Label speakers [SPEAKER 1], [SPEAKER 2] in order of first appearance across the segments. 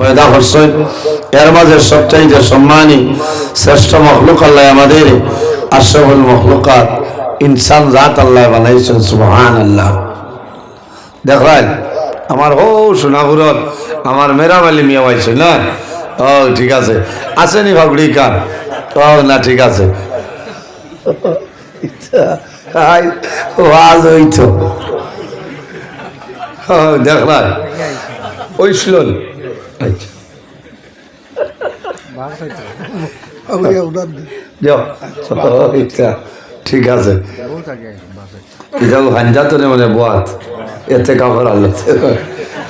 [SPEAKER 1] পয়দা করছেন। এর মাঝে সবচাইতে সম্মানী শ্রেষ্ঠ মখলুক আল্লাহ আমাদের, আশরাফুল মখলুকাত, ইনসান জাত আল্লাহ বানাইছেন সুবহান আল্লাহ দেখলেন? আমার ও সোনাগুরত আমার মেরামালি মিয়া পাইছে না? ও, ঠিক আছে। আসেনি ফাগুড়ি কান ও, না, ঠিক আছে। হাই, ওয়াজ হইতো। ও দেখলাম ওই শুনল ঠিক আছে। এটাও হাঞ্জা তো মানে বাত এতে কাপড় আল্লাহ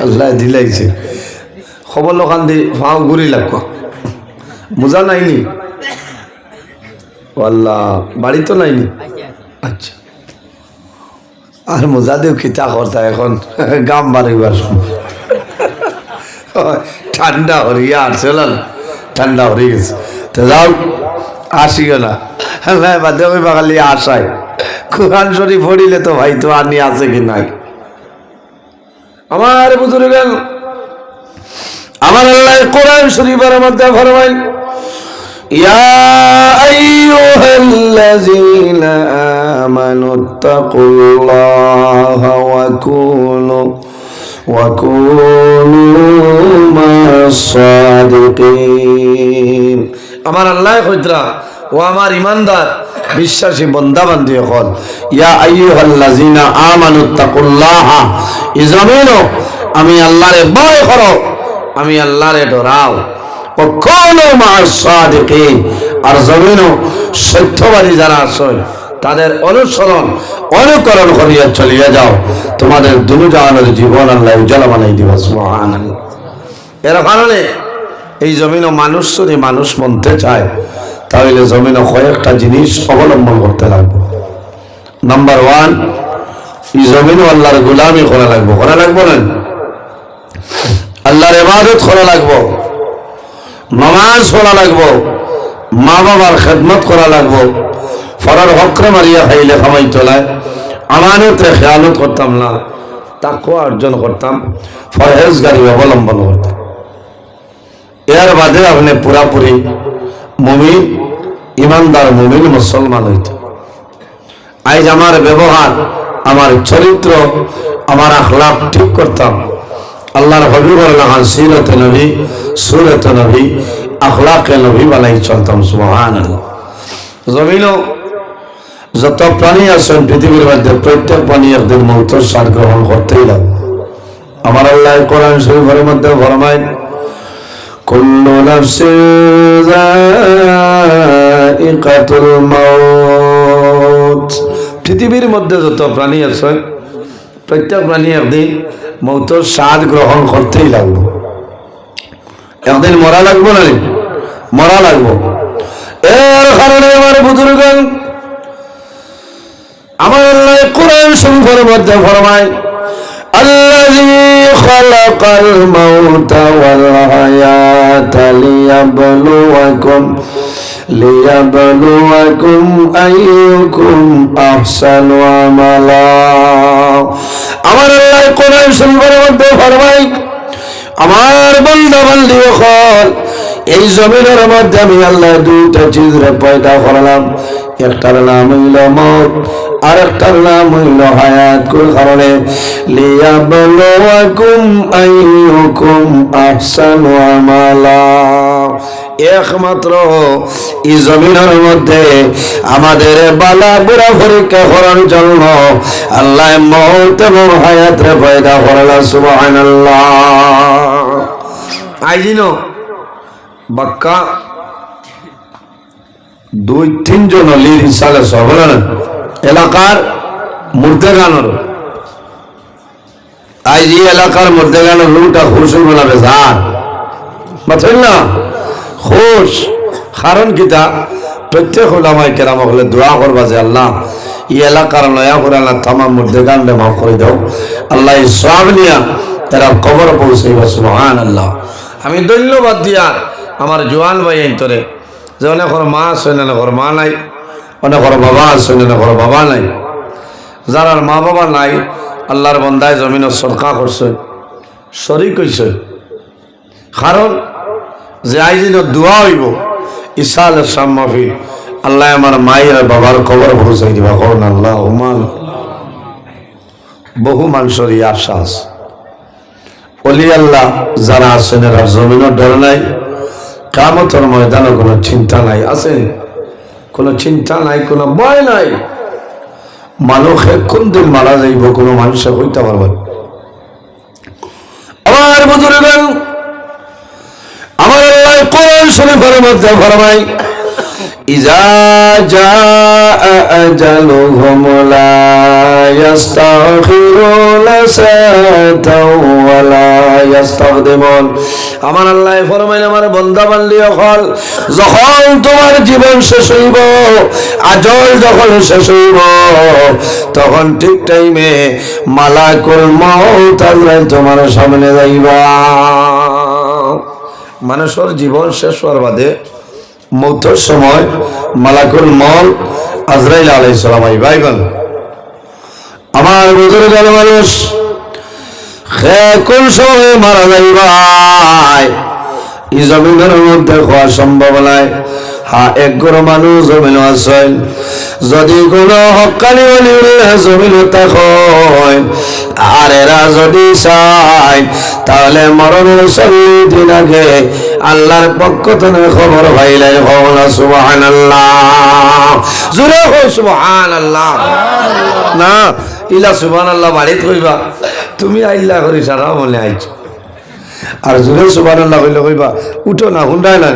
[SPEAKER 1] আল্লাহ দিলাইছে। খবর লোকান দি ফাও ঘুরি লাগব মোজা নাইনি ও আল্লাহ বাড়ি তো নাইনি আচ্ছা। আর মোজা দিও খিতা করতা এখন গাম বাড়িবার সময় ঠান্ডা হরিয়া আর চলাল ঠান্ডা হয়ে গেছে তো যাও আসিও না হ্যাঁ বাদে ওই বাঙালি আসায় কোরআন শরীফ পড়িলে তো ভাই তো আনি আছে কি নাই আমার বুজুর্গ আমার আল্লাহ কোরআন শরীফের মধ্যে ফরমাই يا أيها الذين آمنوا اتقوا الله وكونوا وكونوا مع الصادقين আমার আল্লাহ কইতরা ও আমার ইমানদার, বিশ্বাসী বন্দা বান্ধি হল ইয়া আইয়ুহাল্লাযিনা আমি আল্লাহরে ভয় করো, আমি আল্লাহরে ডরাও। ও মা'আস সাদিকিন আর জমিনও সত্যবাদী যারা আছে তাদের অনুসরণ, অনুকরণ করিয়া চলিয়া যাও। তোমাদের দুনুজাহানের জীবন আল্লাহ উজ্জ্বল বানাই দিবা এর কারণে এই জমিনও মানুষ, যদি মানুষ মনতে চায়, তাহলে জমিনও কয়েকটা জিনিস অবলম্বন করতে লাগবে। নাম্বার ওয়ান এই জমিনও আল্লাহর গুলামি করা লাগবো। করা লাগবো না? আল্লাহর এবাদত করা লাগবো। নমাজ পড়া লাগবো। মা বাবার খেদমত করা লাগবো। ফরার হকরে মারিয়া খাইলে খামাই তোলায় আমানতে খেয়ালত করতাম না তাকে অর্জন করতাম, ফরহেজগারি অবলম্বন করতাম। এর বাদে আপনি পুরাপুরি মুমিন, ইমানদার মুমিন মুসলমান হইত। আজ আমার ব্যবহার, আমার চরিত্র, আমার আখলাপ ঠিক করতাম। আল্লাহর হবিবর লাগান সিরত নবী, সুরত নবী, আখলাকে নবী বালাই চলতাম সুবহান জমিনও যত প্রাণী আছেন পৃথিবীর মধ্যে প্রত্যেক প্রাণী একদিন মৌত সার গ্রহণ করতেই লাগবে আমার আল্লাহ কোরআন শরীফের মধ্যে ফরমায় كل نفس ذائقة الموت পৃথিবীর মধ্যে যত প্রাণী আছে প্রত্যেক প্রাণী একদিন মৌতর স্বাদ গ্রহণ করতেই লাগবে একদিন মরা লাগবো না রে? মরা লাগবো এর কারণে আমার বুজুর্গ আমার আল্লাহ কোরআন শরীফের মধ্যে ফরমায় الذي خلق الموت والحياة ليبلوكم ليبلوكم أيكم أحسن عملا আমার আল্লাহ কোরআন শরীফের মধ্যে ফরমাই আমার বন্ধা বান্ধি হল এই জমিনের মধ্যে আমি আল্লাহ দুইটা চিজরে পয়দা করলাম। একটার নাম হইল মত আর একটার নাম হইল হায়াত। কোন কারণে? লিয়াবলুয়াকুম আইয়ুকুম আহসানু আমালা। একমাত্র এই জমিনের মধ্যে আমাদের বালা বুড়া পরীক্ষা করার জন্য আল্লাহ মৌত এবং হায়াত রে পয়দা করলা সুবহানাল্লাহ। আইজিনো বাক্কা। দুই তিনজন লির হিসাবে সবলেন এলাকার মুর্দেগানোর। আজ এই এলাকার মুর্দেগানোর লুটা খুশুল বানাবে যার বুঝলেন না? খুশ। কারণ কিতা? প্রত্যেক ওলামাই কেরাম হলে দোয়া করবা যে আল্লাহ, এই এলাকার নয়া করে আল্লাহ তামাম মুর্দেগানরে মাফ করে দাও। আল্লাহ সব নিয়া তারা কবর পৌঁছাইবা সুবহান আল্লাহ আমি ধন্যবাদ দিয়া আমার জোয়ান ভাই আইতরে যে অনেকর মা আছে অনেকর মা নাই অনেকর বাবা আছে অনেকর বাবা নাই। যারা মা বাবা নাই, আল্লাহর বন্দায় জমিনের সরকা করছে, শরিক হয়েছে কারণ যে আইজিন দোয়া হইব ইসাল শাম মাহফিল আল্লাহ আমার মায়ের বাবার খবর পৌঁছাই দিবা। কখন আল্লাহ ওমান বহু মানুষের আশা আছে অলি আল্লাহ যারা আছেন, এরা জমিনের ডর নাই কামতর ময়দানে কোনো চিন্তা নাই, আছে? কোনো চিন্তা নাই, কোনো ভয় নাই। মানুষে কোন দিন মারা যাইব, কোনো মানুষে হইতে পারবে। আমার বুজুর্গ আমার আল্লাহ কোরআন শরীফের মধ্যে ফরমাই ইজা ইস্তাকদিমুন আমার আল্লাহ ফরমাইন, আমার বান্দা বান্দি হল যখন তোমার জীবন শেষ হইব, আজল যখন শেষ হইব, তখন ঠিক টাইমে মালাকুল মউত আজরাইল তোমার সামনে যাইবা। মানুষের জীবন শেষ হওয়ার বাদে মৌতর সময় মালাকুল মল আজরাইল আলাই সালাম বল আমার বুজুর্গ মানুষ কোন সময় মারা যাইবাই জমিনের মধ্যে হওয়া সম্ভব নাই হা, এক গরো মানুষ জমিন আছেন। যদি কোনো হকানি বলি জমিন আর এরা যদি চায়, তাহলে মরণের চল্লিশ আগে আল্লাহর পক্ষ থেকে খবর পাইলেন হওয়া সুবাহান আল্লাহ জুড়ে হো সুবাহান আল্লাহ না, ইলা সুবাহান আল্লাহ বাড়িতে কইবা তুমি আইল্লা করি সারা মনে আইছো। আর জুড়ে সুবান আল্লাহ কইবা, উঠো না হুন্ডাই না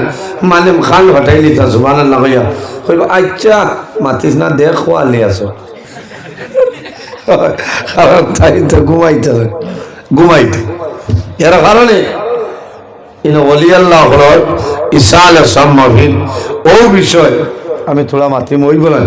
[SPEAKER 1] মানে খান হটাই লিতা সুবান কইয়া। কইবা আচ্ছা মাতিস না দেখ খোয়ালি আছো। কারণ তাই তো ঘুমাইতে ঘুমাইতে এর কারণে ইন অলি আল্লাহ হল ইসাল সম্মাভিন ও বিষয়, আমি থোড়া মাতি মই বলেন।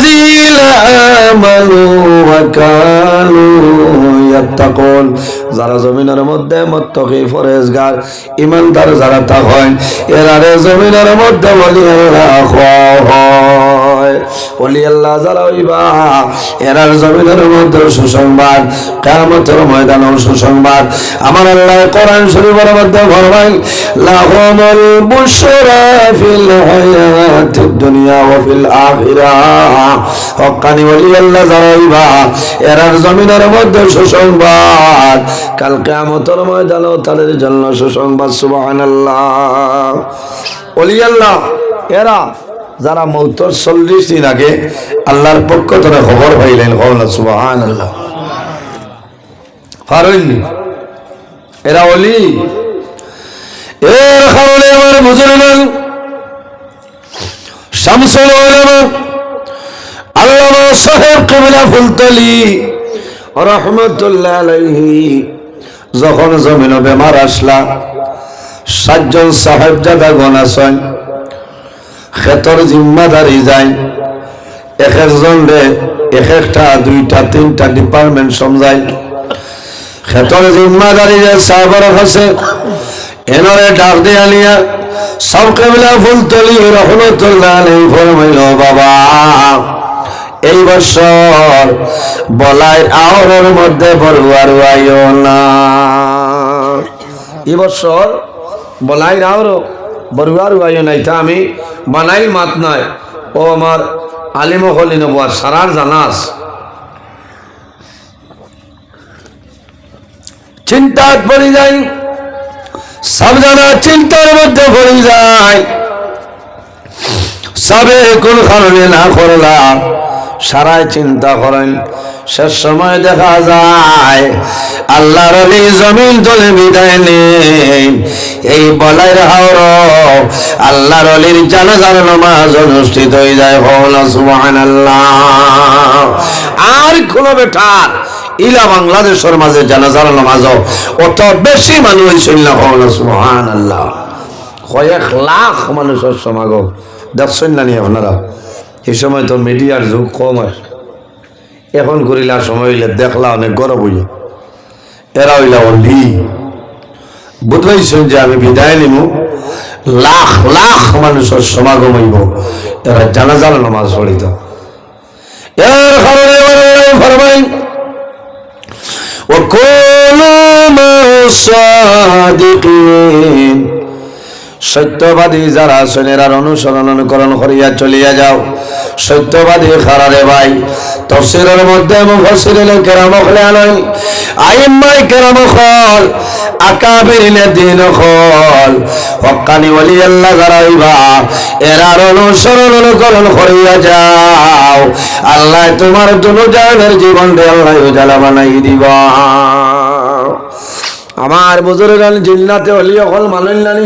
[SPEAKER 1] الذين آمنوا وكانوا يتقون যারা জমিনের মধ্যে মত্তকি ফরেজগার ইমানদার যারা তা হয় এরারে জমিনের মধ্যে বলি আল্লাহ হয়। বলি, আল্লাহ যারা হইবা এরার জমিনের মধ্যে সুসংবাদ কামতের ময়দান সুসংবাদ। আমার আল্লাহ কোরআন শরীফের মধ্যে তাদের জন্য সুসংবাদ, সুবহানাল্লাহ। এরা যারা মৌতর চল্লিশ দিন আগে আল্লাহর পক্ষ থেকে খবর পাইলেন পারেন এরা অলি এর কারণে আমার বুঝলেন যখন জমিন বেমার আসলা, সাতজন সাহেব জাদা গণ আছেন ক্ষেতর জিম্মাদারি যায়। এক একজন রে এক একটা, দুইটা, তিনটা ডিপার্টমেন্ট সমজায় ক্ষেতর জিম্মাদারি যে সাহেবের কাছে এনরে ডাক দিয়ে আনিয়া সব কেবলা ফুল তলি রহমতুল্লাহ আলাইহি ফরমাইল বাবা। এই বছর বলাই আওরের মধ্যে বড়ুয়ার আইও না। এই বছর বলাই আওর বড়ুয়ার আইও নাই তা আমি বানাই মাত নাই। ও আমার আলিম হলি আর সারার জানাস। চিন্তাত পড়ে যাই সব জানা চিন্তার মধ্যে পড়ে যায় সবে কোন কারণে না করলা সারাই চিন্তা করেন। শেষ সময় দেখা যায় আল্লাহর জমিন তলে বিদায় নেই এই বলাইর হাওর আল্লাহর অলির জানাজার নামাজ অনুষ্ঠিত হয়ে যায়। হল সুবহানাল্লাহ। আর কোন বেটার ইলা বাংলাদেশের মাঝে জানাজার নামাজ অত বেশি মানুষ হইছিল হল সুবহানাল্লাহ। কয়েক লাখ মানুষের সমাগম। দেখছেন না নি আপনারা। এই সময় তো মিডিয়ার যুগ কম আছে এখন করিলা সময় হইলে দেখলা অনেক গরম হইল এরা হইলা অলি বুঝবাইছেন যে আমি বিদায় নিব লাখ লাখ মানুষের সমাগম হইব এরা জানাজার নামাজ পড়িত এর কারণে আল্লাহ ফরমাইন وكونوا مع الصادقين সত্যবাদী যারা আছেন এরার অনুসরণ অনুকরণ করিয়া চলিয়া যাও। সত্যবাদী খারারে ভাই তফসিরের মধ্যে মুফসিরিল কেরাম খলে আনই আইম্মাই কেরাম খল আকাবিরিলে দিন খল। হক্কানি ওলি আল্লাহ যারা হইবা, এরার অনুসরণ অনুকরণ করিয়া যাও। আল্লাহ তোমার দুনুজানের জীবন রে আল্লাহ উজালা বানাই দিবা। আমার বুজুর্গ জিন্নাতে অলি অকল মানুষ নানি।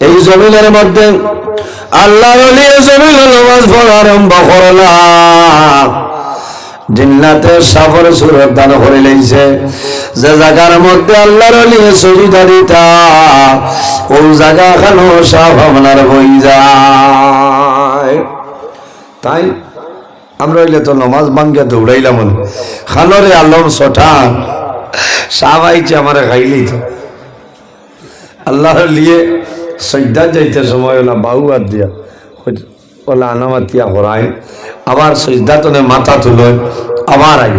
[SPEAKER 1] এই জমিনের মধ্যে আল্লাহ জমিন নামাজ পড়া আরম্ভ করলাম জিন্নাতে সাফর সুরত দান করে লইছে যে জায়গার মধ্যে আল্লাহর লিয়ে সুবিধা দিতা ওই জায়গা খানো সাফ আপনার হয়ে যায়? তাই আমরা হইলে তো নমাজ ভাঙ্গে দৌড়াইলাম। খানরে আলম সঠান সাহ আইছে আমার খাইলেই তো। আল্লাহর লিয়ে সজ্জা যাইতে সময় ওলা বাহু হাত দিয়া। ওলা আনামাতিয়া করাই আবার সজ্জা তনে মাথা তুলয় আবার আই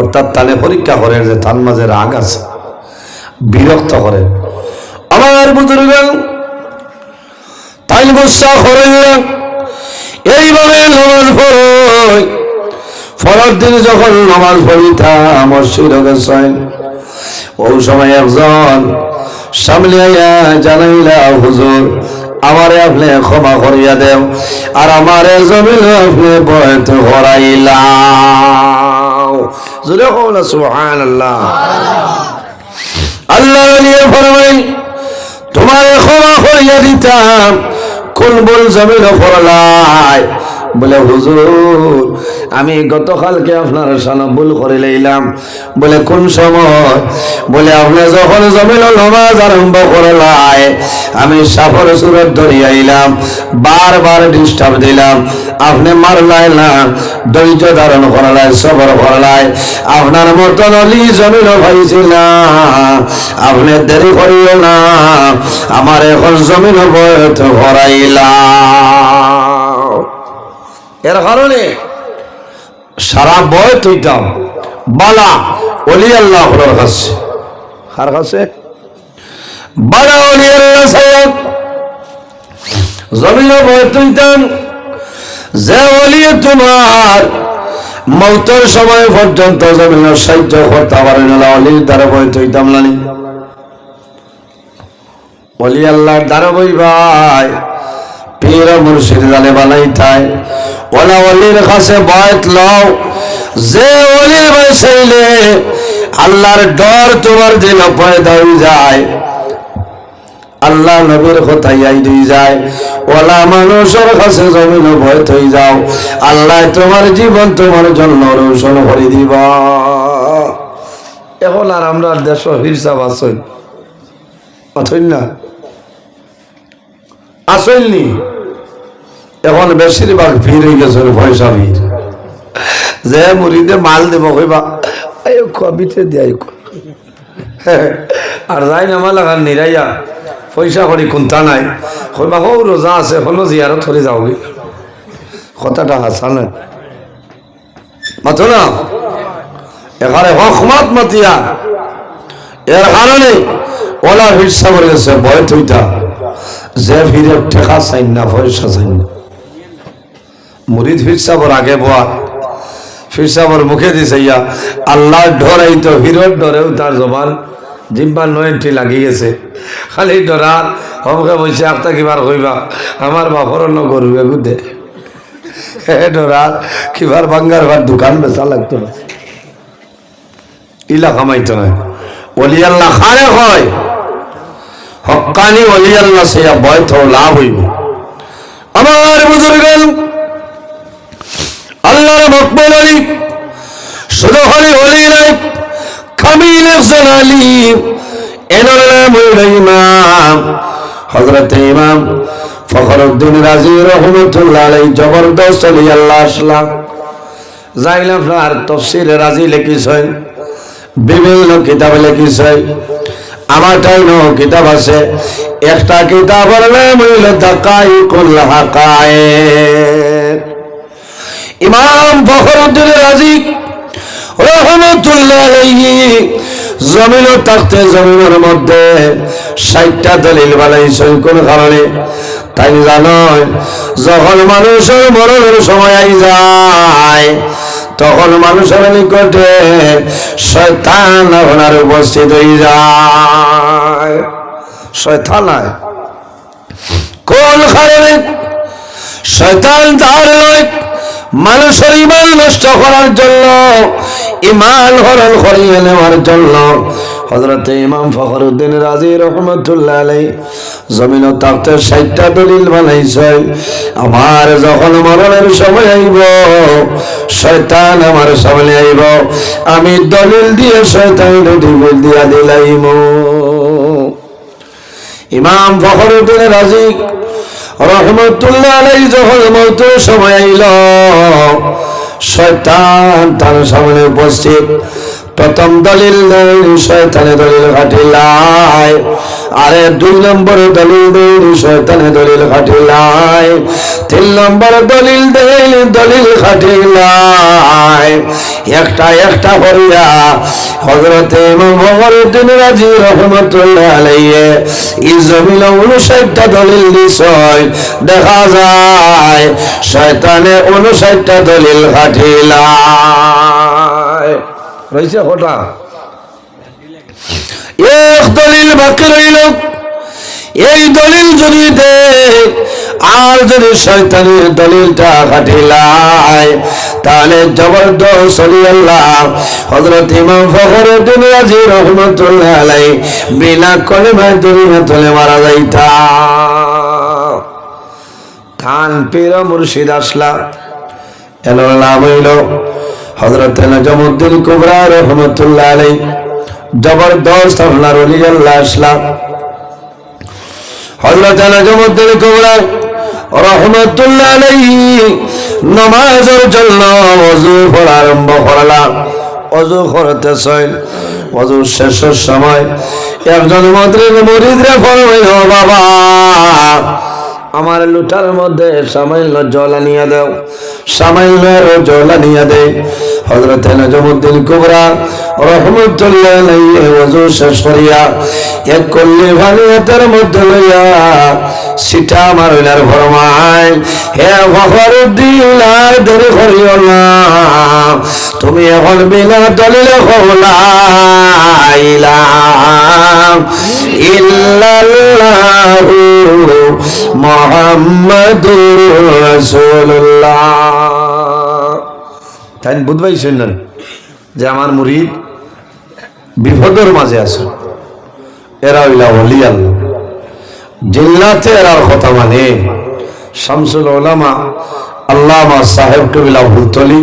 [SPEAKER 1] অর্থাৎ তানে পরীক্ষা করে যে তার মাঝে রাগ আছে, বিরক্ত করে। আমার বুজুর্গ তাই গুসা করে এইভাবে নামাজ পড়ই ফরর দিন যখন নামাজ পড়িতাম মসজিদ গেছেন ওই সময় একজন সামনে আইয়া জানাইলা হুজুর, আমারে আপনি ক্ষমা করিয়া দেও আর আমারে জমিন আপনি বয়ত হরাইলা জুড়ে না সুহান আল্লাহ আল্লাহ নিয়ে ফরমাই তোমারে ক্ষমা করিয়া দিতাম, কোন বল জমিন ফরলাই বলে, হুজুর, আমি গতকালকে আপনার সানা ভুল করে লইলাম। বলে, কোন সময়? বলে, আপনি যখন জমিল নমাজ আরম্ভ করলাই, আমি সাফর সুরত ধরিয়ে আইলাম, বারবার ডিস্টার্ব দিলাম। আপনি মারলাই না, ধৈর্য ধারণ করলাই, সবর করলাই। আপনার মতন অলি জমিল ভাইছিল আপনি দেরি করিও না, আমার এখন জমিন বয়ত হরাইলাম এর কারণে সারা বয় তুইতাম বালা অলি আল্লাহ কাছে। কার কাছে? বালা অলি আল্লাহ সাহেব জমিন বয় তুইতাম যে অলি তোমার মৌতের সময় পর্যন্ত জমিনের সাহায্য করতে পারেন না অলির দ্বারা বয় তুইতাম নানি অলি আল্লাহর দ্বারা বই ভাই। পীর মুর্শিদ জানে বানাই তাই ওলা অলির কাছে বয়ত লও, যে অলির বসাইলে আল্লাহর ডর তোমার দিল পয়দা হয়ে যায়। আল্লাহ নবীর কথাই দুই যায়, ওলা মানুষের কাছে জমিন ভয় থই যাও। আল্লাহ তোমার জীবন তোমার জন্য রোশন করে দিব। এখন আর আমরা দেশ হিরসাব আসই অথই না? আসেননি এখন বেশিরভাগ ভিড় হয়ে গেছে পয়সা ভিড়। যে মুড়িতে মাল দেব কইবা কবিতে দেয় আর যাই মাল লাগান নিরাইয়া পয়সা করি, কোনটা নাই। কইবা হো রোজা আছে, হলো জিয়ারত করে যাওগে কথাটা হাসানে মাথো না? এখানে হকমত মতিয়া। এর কারণে ওলা করে গেছে ভয় তুইটা যে ফিরে ঠেকা চাইন না, পয়সা চাইন না। মুরিদ ফিরসাবর আগে বয়া ফিরসাবর মুখে দিছে ইয়া। আল্লাহ ডরাই তো হিরোর ডরেও তার জবান জিম্বার নয়টি লাগি গেছে। খালি ডরার হমকে বলছে একটা কিবার কইবা? আমার বাপর অন্য গরু এগুদে হে ডরার কিবার বাঙ্গার বার দোকান বেচা লাগতো না। ইলা কামাইতো না। অলি আল্লাহ খারে হয়। হকানি অলি আল্লাহ সে বয় তো লাভ হইব। আমার বুজুর্গেন আল্লাহর মকবুল আলী, শুধু হলি হলি নাই কামিল একজন আলী, এনার নাম হইল ইমাম হজরত ইমাম ফখরুদ্দিন রাজি রহমতুল্লাহ আলাই জবরদস্ত আলী আল্লাহ আসলাম। যাইলাম আপনার তফসিরে রাজি লেখিছেন, বিভিন্ন কিতাবে লেখিছেন। আমার টাইম কিতাব আছে, একটা কিতাবের নাম হইল দাকাই কুল্লাহ ইমাম ফখরুদ্দিন রাজি। রহমতুল্লাহ আলাইহি জমিন থাকতে জমিনের মধ্যে ষাটটা দলিল বানাইছেন। কোন কারণে? তাই জানো, যখন মানুষের মরণের সময় আই যায়, তখন মানুষের নিকটে শয়তান আপনার উপস্থিত হয়ে যায়। শয়তান কোন কারণে? শয়তান তার মানুষের ইমান নষ্ট করার জন্য ইমান হরণ করিয়ে নেওয়ার জন্য। হজরত ইমাম ফখরুদ্দিন রাজি রহমতুল্লাহ আলাই জমিন তাকতে ষাটটা দলিল বানাইছে, আমার যখন মরণের সময় আইব, শয়তান আমার সামনে আইব, আমি দলিল দিয়ে শয়তান দলিল দিয়া দিলাইম। ইমাম ফখরুদ্দিন রাজি রহমতুল্লাহ আলাই যখন মৌতের সময় আইল। শয়তান তার সামনে উপস্থিত। প্রথম দলিল শয়তানে দলিল ঘাটিলাই আরে দুই নম্বর দলিল শয়তানে দলিল ঘাটিলাই তিন নম্বর দলিল দেন দলিল ঘাটিলাই একটা একটা করিয়া হজরতে ভগবতীন রাজি রহমতুল্লাহ আলাইয়ে এই জমিন উনষাটটা দলিল দিছয় দেখা যায়, শয়তানে উনষাটটা দলিল ঘাটিলাই রয়েছে হঠা এক দলিল বাকি রইল। এই দলিল যদি দে, আর যদি শয়তানের দলিলটা খাটিলায় তাহলে জবরদস্ত আল্লাহ হজরত ইমাম ফখরুদ্দিন রাজি রহমতুল্লাহ আলাই বিনা কলেমায় দুনিয়া তুলে মারা যাইতা। খান পীর মুর্শিদ আসলা এলো লাভ হইল হজরত নজমুদ্দিন কুবরা রহমতুল্লাহ আলাই জবরদস্ত আপনার অলি আসলাম। হজরত নজমুদ্দিন কুবরা রহমতুল্লাহ আলাইহি নমাজের জন্য অজু করা আরম্ভ করলাম। অজু করতেছেন অজু শেষের সময় একজন মন্ত্রীর মরিদরে ফরমাইল বাবা আমার লুটার মধ্যে সামান্য জল আনিয়া দেও। সামান্য জল আনিয়া দে। হজরত নজমুদ্দিন কুবরা রহমতুল্লাহ শেষ করিয়া, এক কল্লি ভালো হাতের মধ্যে লইয়া সিটা মারইলার ফরমায় হে ফখরুদ্দিন আর দেরি করিও না। তুমি এখন বিনা দলিলে যে আমার মুরিদ বিপদের মাঝে আছে। এরা হইলা অলি আল্লাহ। জিল্লাতে এরার কথা মানে। শামসুল ওলামা আল্লামা সাহেব কবিলা ভুলতলি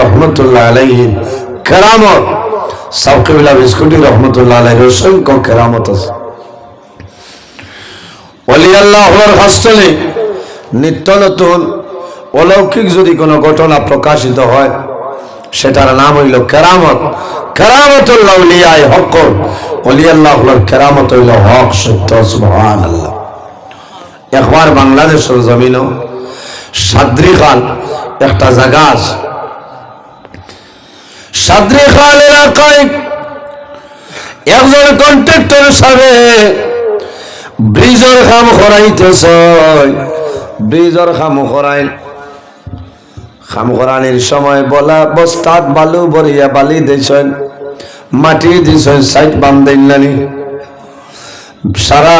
[SPEAKER 1] রহমতুল্লাহ আলাইহি কেরামত। সাহেব কবিলা বিস্কুটি রহমতুল্লাহ আলাইহি অসংখ্য কেরামত আছে। অলি আল্লাহর হস্তলে নিত্য নতুন অলৌকিক যদি কোনো ঘটনা প্রকাশিত হয়, সেটার নাম হইল কেরামত। কেরামতুল্লাহ উলিয়ায় অলি আল্লাহর কেরামত হইল হক, সত্য সুবহান আল্লাহ একবার বাংলাদেশের জমিন সাদ্রি খাল, একটা জায়গা আছে। সাদ্রি খাল এলাকায় একজন কন্ট্রাক্টর সাবে ব্রিজের কাম করাইতেছ ব্রিজের কাম করাই খাম করানির সময় বলা, বস্তাত বালু বরিয়া বালি দিছেন মাটি দিছেন সাইড বান্ধেন নানি। সারা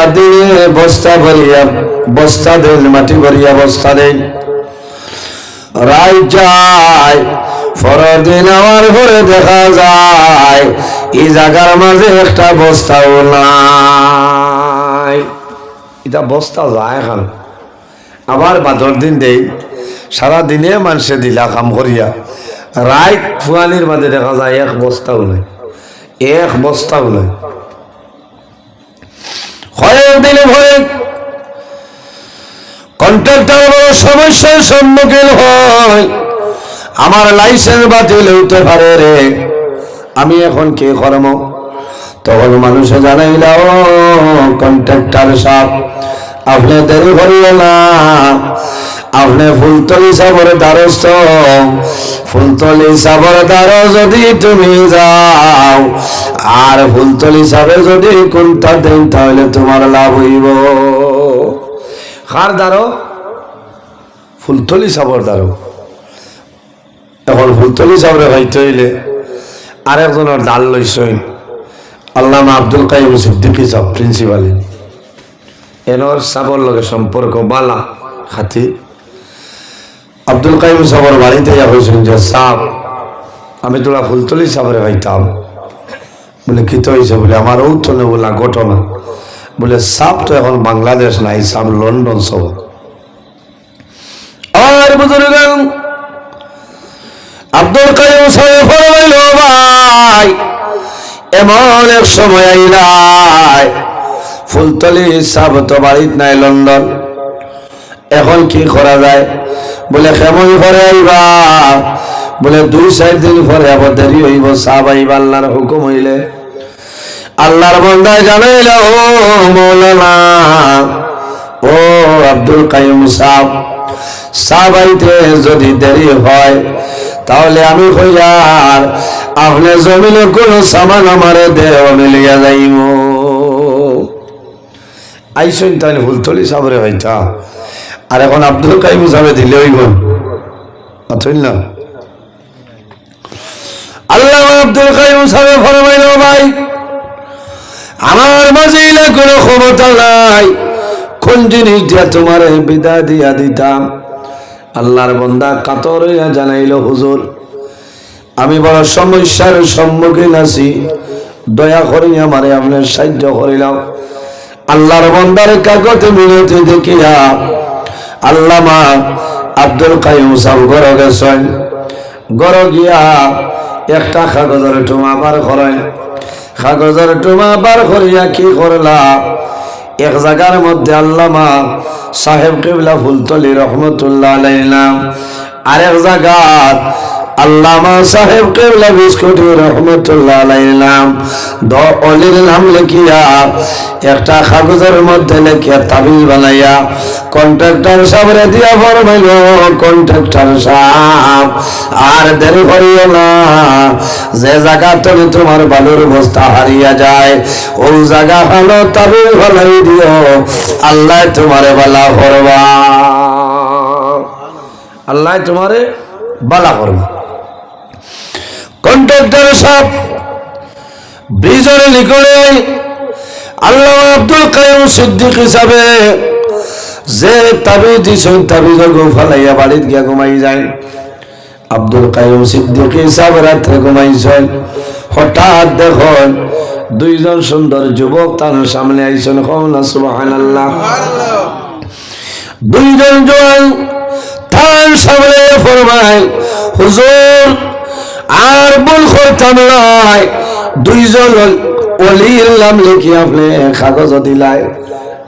[SPEAKER 1] বস্তা ভরিয়া, বস্তা দেন, মাটি ভরিয়া বস্তা দেন। রাই যায়, পরদিন আমার ঘরে দেখা যায়, এই জায়গার মাঝে একটা বস্তাও নাই। এটা বস্তা যায় এখন। আবার বাদর দিন দেই সারা দিনে মানুষে দিলা কাম করিয়া, রাইত ফুয়ানির মাঝে দেখা যায় এক বস্তাও নাই। এক বস্তাও নাই কয়েকদিনে ভরে কন্ট্রাক্টর বড় সমস্যার সম্মুখীন হয়। আমার লাইসেন্স বাতিল হইতে পারে রে। আমি এখন কি করব? তখন মানুষে জানাইল কন্ট্রাক্টর সাহ আপনি দেরি করিও না। আপনি ফুলতলি সাবর দ্বারস্থ। ফুলতলি সাবর দ্বার যদি তুমি যাও, আর ফুলতলি সাবে যদি কোনটা দেন, তাহলে তোমার লাভ হইব। কার দ্বারো ফুলতলি সাবর দ্বারো এখন ফুলতলি সাবরে হইতে হইলে আরেকজনের ডাল লইসই আল্লামা আব্দুল কাইম সিদ্দিকি সাহ, প্রিন্সিপাল। এনর সাবর লগে সম্পর্ক বালা। খাতি। আব্দুল কাইম সাবর বাড়িতে যা হয়েছেন যে সাপ আমি তোরা ফুলতলি সাবরে হইতাম বলে, কি তো হয়েছে বলে, আমার ঔতনে বলা ঘটনা। বলে সাপ তো এখন বাংলাদেশ নাই সাপ লন্ডন সব। আর বুজুর্গ আব্দুল কাইম সাহেব ভাই, এমন এক সময় আইলাই ফুলতলি সাপ তো বাড়িত নাই লন্ডন এখন কি করা যায়? বলে কেমন পরে আইবা বলে দুই চার দিন পরে আবার দেরি হইব সাপ আইবা আল্লাহর হুকুম হইলে। আল্লাহর বন্দায় জানাইল ও মৌলানা। ও আব্দুল কাইম সাহ আইতে যদি দেরি হয়, তাহলে আমি কইয়ার আপনি জমিনে কোন সামান আমারে দেহ মিলিয়া যাইব আইসইন তাহলে ফুলতলি সাবরে হইতা আর এখন আব্দুল কাইম সাহেব দিলে হইব অথইল না? আল্লাহ আব্দুল কাইম সাহেব ফরমাইল ভাই। আমার মাঝে ইলা কোনো ক্ষমতা নাই। কোন জিনিস দিয়া তোমার বিদায় দিয়া দিতাম? আল্লাহর বন্দা কাতর জানাইল, হুজুর, আমি বড় সমস্যার সম্মুখীন আছি। দয়া করি আমারে আপনার সাহায্য করিলাম। আল্লাহর বন্দার কাগজে মিনতি দেখিয়া আল্লামা আব্দুল কাইম সাহ গর গেছেন। গর গিয়া একটা কাগজের টুমা বার করেন কাগজের টুমা বার করিয়া কি করলা? এক জায়গার মধ্যে আল্লামা সাহেব কেবলা ফুলতলি রহমতুল্লাহ আলাইনাম আরেক জায়গার আল্লামা সাহেব কেবলা বিস্কুটি রহমতুল্লাহ অলির নাম লিখিয়া, একটা কাগজের মধ্যে লিখিয়া তাবিজ বানাইয়া, কন্ট্রাক্টর সাবরে দিয়া ফরমাইল কন্ট্রাক্টর সাহ আর দেরি করিও না। যে জায়গা তুমি তোমার বালুর বস্তা হারিয়া যায়, ওই জায়গা হলো তাবিজ বানাই দিও। আল্লাহ তোমারে বালা করবা। আল্লাহ তোমারে বালা করবা। কন্ট্রাক্টর সব। ব্রিজের নিকটে আল্লাহ আব্দুল কাইম সিদ্দিক হিসাবে যে তাবি দিছেন তাবিজ গো ফালাইয়া বাড়িত গিয়া ঘুমাই যায়। আব্দুল কাইম সিদ্দিক হিসাবে রাত্রে ঘুমাইছেন হঠাৎ দেখুন দুইজন সুন্দর যুবক তার সামনে আইছেন কমলা সুবাহান আল্লাহ দুইজন জোয়ান তার সামনে ফরমায়, হুজুর আর বল করতাম নয় দুইজন অলির নাম লিখি আপনি কাগজ দিলাই।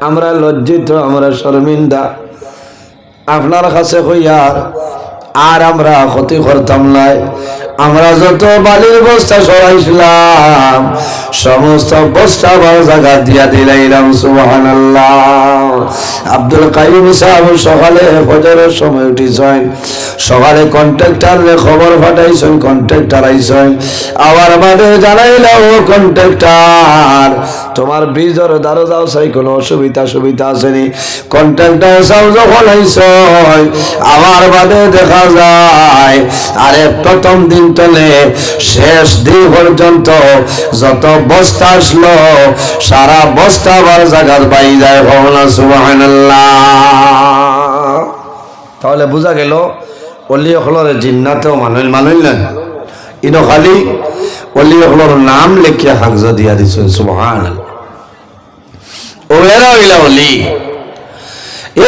[SPEAKER 1] আমরা লজ্জিত, আমরা শর্মিন্দা। আপনার কাছে হইয়ার, আর আমরা ক্ষতি করতাম নাই। আমরা যত বালির বস্তা সরাইছিলাম, সমস্ত বস্তা আবার জায়গা দিয়া দিলাইলাম সুবাহান আব্দুল কাইম সাহেব সকালে ফজরের সময় উঠিছেন, সকালে কন্ট্রাক্টারে খবর পাঠাইছেন কন্ট্রাক্টার আইছেন। আবার বাদে জানাইলাম ও কন্ট্রাক্টার তোমার বীজর দ্বারা যাও, সেই কোনো অসুবিধা সুবিধা আসেনি কন্ট্রাক্টার সাহেব যখন আইছেন, আবার বাদে দেখা যায়, আরে প্রথম দিন তলে শেষ দিন পর্যন্ত যত বস্তা আসলো, সারা বস্তা আবার জায়গার পাই যায় ভবনা সুবহানাল্লাহ। তাহলে বোঝা গেল, অলি অখলর জিন্নাতেও মানুষ মানুষ না। ইনো খালি অলি অখলর নাম লেখিয়া কাগজ দিয়া দিছেন সুবহান ও হইলা অলি।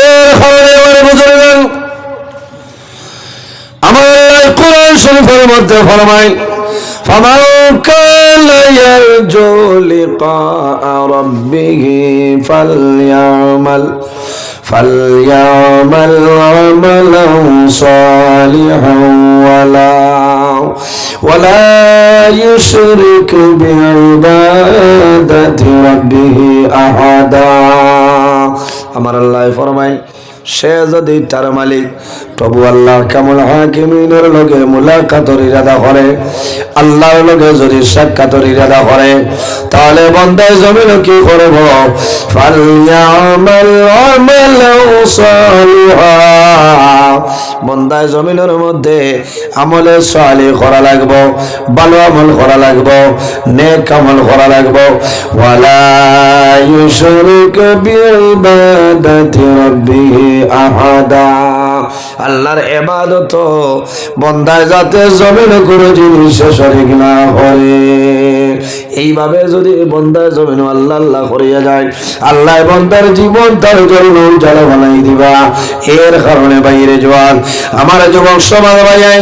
[SPEAKER 1] এর খবরে এবারে বুঝলেন আমার শরীফের মধ্যে ফরমায় فمن كان يرجو لقاء ربه فليعمل فليعمل عملا صالحا ولا ولا يشرك بعبادة ربه أحدا আমার আল্লাহ ফরমায় সে যদি তার মালিক প্রভু আল্লাহ কামুল হাকিমিনের লগে মুলাকাতর ইরাদা করে, আল্লাহর লগে যদি সাক্ষাতর ইরাদা করে, তাহলে বন্দায় জমিন কি করব? বন্দায় জমিনের মধ্যে আমলে সালি করা লাগবো, ভালো আমল করা লাগবো, নেক আমল করা লাগবো। ওয়ালা ইউশরিক বিইবাদাতি রাব্বিহি আহাদা। আল্লাহর এবাদত বন্দায় যাতে জমিন কোনো জিনিসে শরিক না করে এইভাবে যদি বন্দার জমিন আল্লাহ আল্লাহ করিয়া যায়, আল্লাহ বন্দার জীবন তার জন্য উজ্জ্বল বানাই দিবা। এর কারণে বাইরে জোয়ান, আমার যুবক সমাজ ভাইয়াই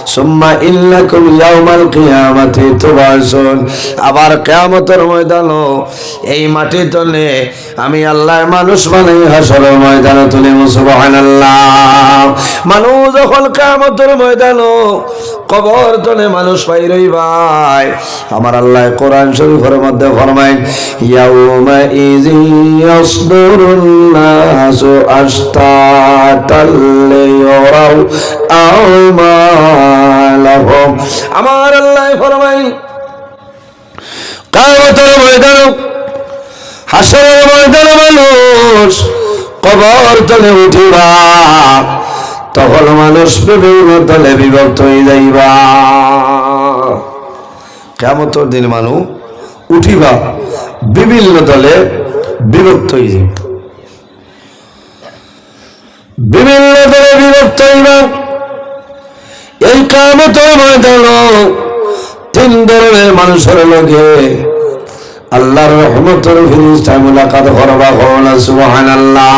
[SPEAKER 1] সুম্মা ইল্লাকুম ইয়াউমাল কিয়ামাতি তুবাসুন। আবার কিয়ামতের ময়দানও এই মাটি তলে আমি আল্লাহ মানুষ বানাই হাসরের ময়দানে তুলি সুবহানাল্লাহ। মানুষ যখন কিয়ামতের ময়দানও কবর তলে, মানুষ পাই রই ভাই, আমার আল্লাহ কোরআন শরীফের মধ্যে ফরমায়, ইয়াউমা ইজি ইয়াসদুরুন নাসু আশতাতাল লিয়ারাউ আমালাহুম আমার আল্লাহ ফরমায় কামতের ময়দান হাসরের ময়দান মানুষ, কবর তলে উঠিবা, তখন মানুষ বিভিন্ন দলে বিভক্ত হয়ে যাইবা। কেমতর দিন মানুষ উঠিবা, বিভিন্ন দলে বিভক্ত হয়ে যাইবা। বিভিন্ন দলে বিভক্ত হইবা। এই কামতর ময়দান তিন ধরনের মানুষের লগে আল্লাহর রহমতের ফিরিস্তায় মুলাকাত করবা হল সুবহানাল্লাহ।